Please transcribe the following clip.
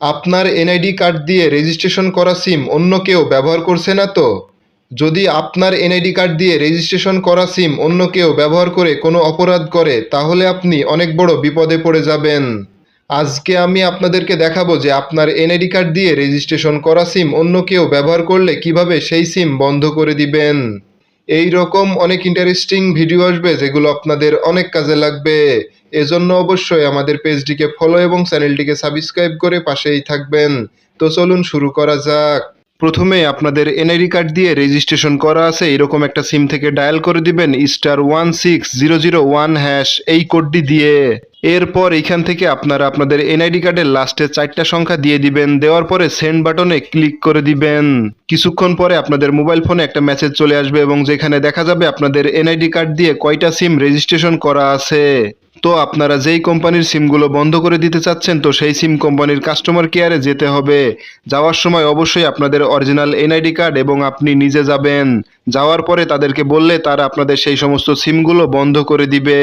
আপনার NID card দিয়ে registration করা সিম অন্য কেউ ব্যবহার করছে না তো? যদি আপনার এনআইডি কার্ড দিয়ে রেজিস্ট্রেশন করা সিম অন্য কেউ ব্যবহার করে কোনো অপরাধ করে, তাহলে আপনি অনেক বড় বিপদে পড়ে যাবেন। আজকে আমি আপনাদেরকে দেখাবো যে আপনার এনআইডি কার্ড দিয়ে রেজিস্ট্রেশন করা সিম অন্য কেউ ব্যবহার করলে কীভাবে সেই সিম বন্ধ করে দিবেন। এই রকম অনেক ইন্টারেস্টিং ভিডিও আসবে যেগুলো আপনাদের অনেক কাজে লাগবে। এজন্য অবশ্যই আমাদের পেজটিকে ফলো এবং চ্যানেলটিকে সাবস্ক্রাইব করে পাশেই থাকবেন। তো চলুন শুরু করা যাক। প্রথমে আপনাদের এনআইডি কার্ড দিয়ে রেজিস্ট্রেশন করা আছে। এরকম একটা সিম থেকে ডায়াল করে দিবেন star one six zero zero one hash এই কোডটি দিয়ে। এরপর এখান থেকে আপনারা আপনাদের এনআইডি কার্ডের লাস্টে চারটা সংখ্যা দিয়ে দিবেন। দেওয়ার পরে সেন্ড বাটনে ক্লিক করে দিবেন। কিছুক্ষণ পরে আপনাদের মোবাইল ফোনে একটা মেসেজ চলে আসবে এবং যেখানে দেখা যাবে আপনাদের এনআইডি কার্ড দিয়ে কয়টা সিম রেজিস্ট্রেশন করা আছে। তো আপনারা যেই কোম্পানির সিমগুলো বন্ধ করে দিতে চাচ্ছেন, তো সেই সিম কোম্পানির কাস্টমার কেয়ারে যেতে হবে। যাওয়ার সময় অবশ্যই আপনাদের অরিজিনাল এনআইডি কার্ড এবং আপনি নিজে যাবেন। যাওয়ার পরে তাদেরকে বললে তারা আপনাদের সেই সমস্ত সিমগুলো বন্ধ করে দিবে।